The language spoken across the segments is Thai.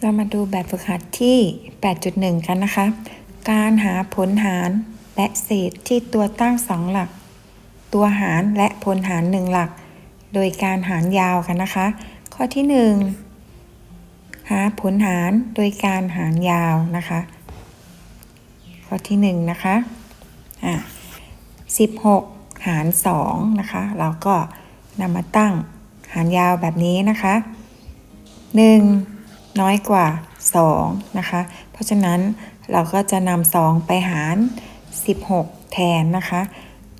เรามาดูแบบฝึกหัดที่ 8.1 กันนะคะ การหาผลหารและเศษที่ตัวตั้งสองหลัก ตัวหารและผลหารหนึ่งหลัก โดยการหารยาวกันนะคะ ข้อที่ 1 หาผลหารโดยการหารยาวนะคะ ข้อที่ 1 นะคะอะ16 หาร2นะคะ เราก็นำมาตั้งหารยาวแบบนี้นะคะ 1 น้อยกว่า 2 นะคะ เพราะฉะนั้นเราก็จะนำ2ไปหาร 16 แทนนะคะ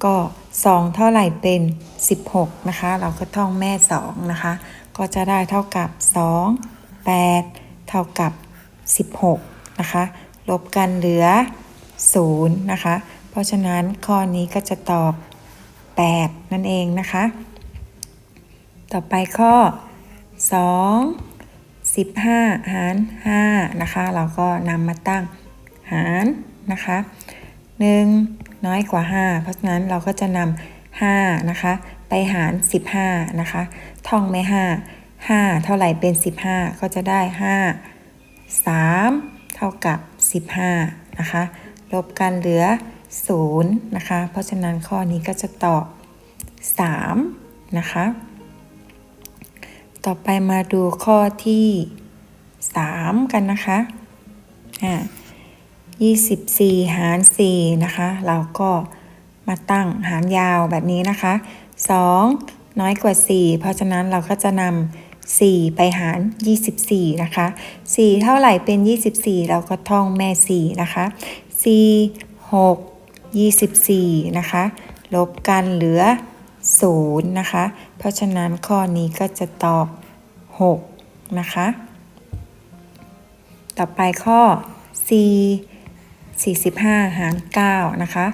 ก็ 2 เท่าไหร่เป็น 16 นะคะ เราก็ท่องแม่ 2 นะคะ ก็จะได้เท่ากับ 2 8 เท่ากับ 16 นะคะ ลบกันเหลือ 0 นะคะ เพราะฉะนั้นข้อนี้ก็จะตอบ 8 นั่นเองนะคะ ต่อไปข้อ 2 15 หาร 5 นะคะ เราก็นำมาตั้งหารนะคะ 1 น้อยกว่า 5 เพราะฉะนั้นเราก็จะนำ5นะคะ ไปหาร 15 นะคะ ท่องไม่ 5 5 เท่าไหร่เป็น 15 ก็จะได้ 5 3 เท่ากับ 15 นะคะ ลบกันเหลือ 0 นะคะ เพราะฉะนั้นข้อนี้ก็จะตอบ 3 นะคะ ต่อไปมาดูข้อที่ 3 กันนะคะอ่า24 หาร 4 นะคะ เราก็มาตั้งหารยาวแบบนี้นะคะ 2 น้อยกว่า 4 เพราะฉะนั้นเราก็จะนำ4 ไปหาร 24 นะคะ 4 เท่าไหร่เป็น 24 เราก็ท่องแม่ 4 นะคะ 4 6 24 นะคะ ลบกันเหลือ 0 นะคะ เพราะฉะนั้นข้อนี้ก็จะตอบ 6 นะคะ ต่อไปข้อ4 45 หาร 9 นะคะ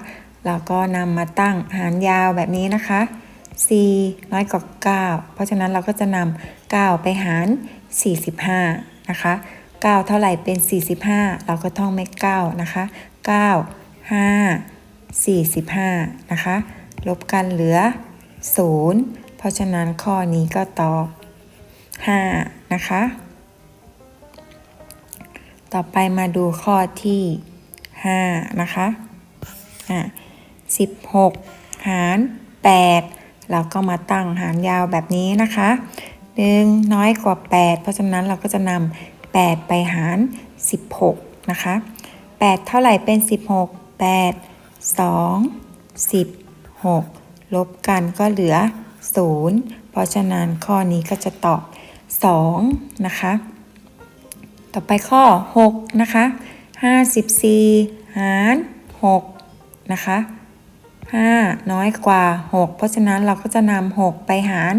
เราก็นำมาตั้งหารยาวแบบนี้นะคะ4น้อยกว่า 9 เพราะฉะนั้นเราก็จะนำ9 ไปหาร 45 นะคะ 9 เท่าไหร่เป็น 45 เราก็ท่องไม่9นะคะ 9 5 45 นะคะ ลบกันเหลือ 0 เพราะฉะนั้นข้อนี้ก็ตอบ 5 นะคะ ต่อไปมาดูข้อที่ 5 นะคะอะ16 หาร 8 เราก็มาตั้งหารยาวแบบนี้นะคะ1น้อยกว่า 8 เพราะฉะนั้นเราก็จะนำ8 ไปหาร 16 นะคะ 8 เท่าไหร่เป็น 16 8 2 16 ลบกันก็เหลือ 0 เพราะฉะนั้นข้อนี้ก็จะตอบ 2 นะคะ ต่อไปข้อ 6 นะคะ 54 หาร 6 นะคะ 5 น้อยกว่า 6 เพราะฉะนั้นเราก็จะนำ6 ไปหาร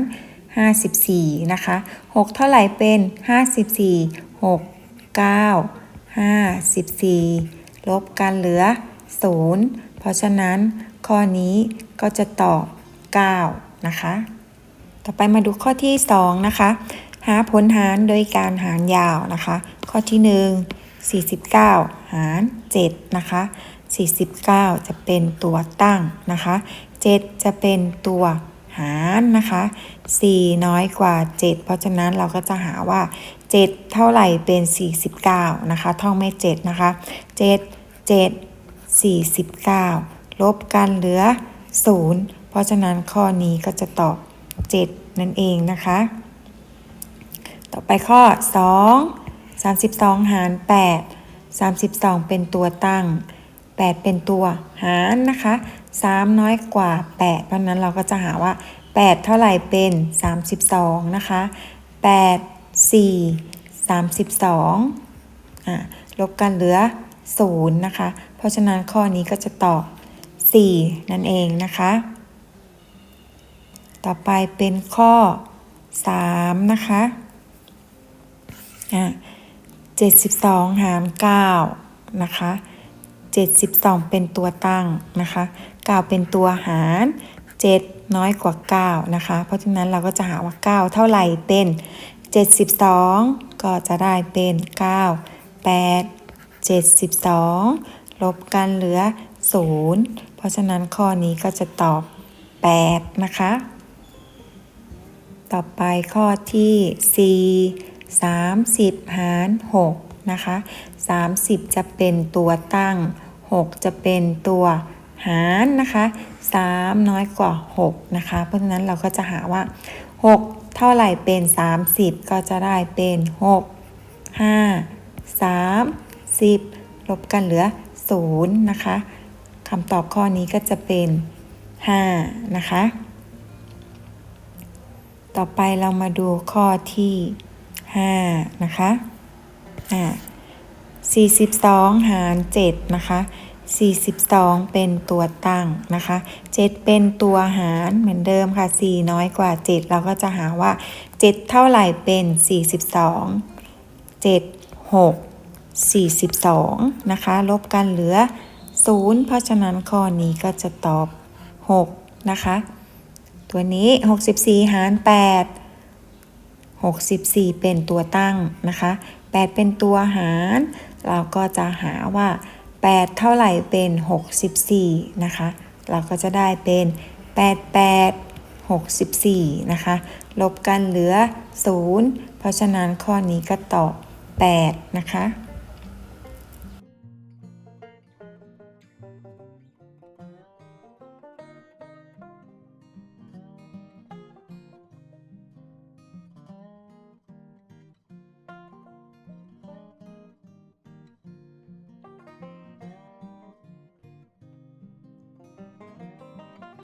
54 นะคะ 6 เท่าไหร่เป็น 54 6 9 54 ลบกันเหลือ 0 เพราะฉะนั้น ข้อนี้ก็จะตอบ 9 นะคะ ต่อไปมาดูข้อที่ 2 นะคะ หาผลหารโดยการหารยาวนะคะ ข้อที่ 1 49 หาร 7 นะคะ 49 จะเป็นตัวตั้งนะคะ 7 จะเป็นตัวหารนะคะ 4 น้อยกว่า 7 เพราะฉะนั้นเราก็จะหาว่า 7 เท่าไหร่เป็น 49 นะคะ ท่องไม่ 7 นะคะ 7 7 49 ลบกันเหลือ 0 เพราะฉะนั้นข้อนี้ก็จะตอบ 7 นั่นเองนะคะ ต่อไปข้อ 2 32 หาร 8 32 เป็นตัวตั้ง 8 เป็นตัวหารนะคะ 3 น้อยกว่า 8 เพราะนั้นเราก็จะหาว่า 8 เท่าไหร่เป็น 32 นะคะ 8 4 32อะลบกันเหลือ 0 นะคะ เพราะฉะนั้นข้อนี้ก็จะตอบ 4 นั่นเองนะคะ ต่อไปเป็นข้อ 3 นะคะอะ72 หาร 9 นะคะ 72 เป็นตัวตั้งนะคะ 9 เป็นตัวหาร 7 น้อยกว่า 9 นะคะ เพราะฉะนั้นเราก็จะหาว่า 9 เท่าไหร่เป็น 72 ก็จะได้เป็น 9 8 72 ลบกันเหลือ 0 เพราะฉะนั้นข้อนี้ก็จะตอบ 8 นะคะ ต่อไปข้อที่30 หาร 6 นะคะ 30 จะเป็นตัวตั้ง 6 จะเป็นตัวหารนะคะ 3 น้อยกว่า 6 นะคะ เพราะฉะนั้นเราก็จะหาว่า 6 เท่าไหร่เป็น 30 ก็จะได้เป็น 6 5 3 10 ลบกันเหลือ 0 นะคะ คำตอบข้อนี้ก็จะเป็น 5 นะคะ ต่อไปเรามาดูข้อที่ 5 นะคะอ่า42 หาร 7 นะคะ 42 เป็นตัวตั้งนะคะ 7 เป็นตัวหารเหมือนเดิมค่ะ 4 น้อยกว่า 7 เราก็จะหาว่า 7 เท่าไหร่เป็น 42 7 6 42 นะคะ ลบกันเหลือ 0 เพราะฉะนั้นข้อนี้ก็จะตอบ 6 นะคะ ตัวนี้ 64 หาร 8 64 เป็นตัวตั้งนะคะ 8 เป็นตัวหาร เราก็จะหาว่า 8 เท่าไหร่เป็น 64 นะคะ เราก็จะได้เป็น 88 64 นะคะ ลบกันเหลือ 0 เพราะฉะนั้นข้อนี้ก็ตอบ 8 นะคะ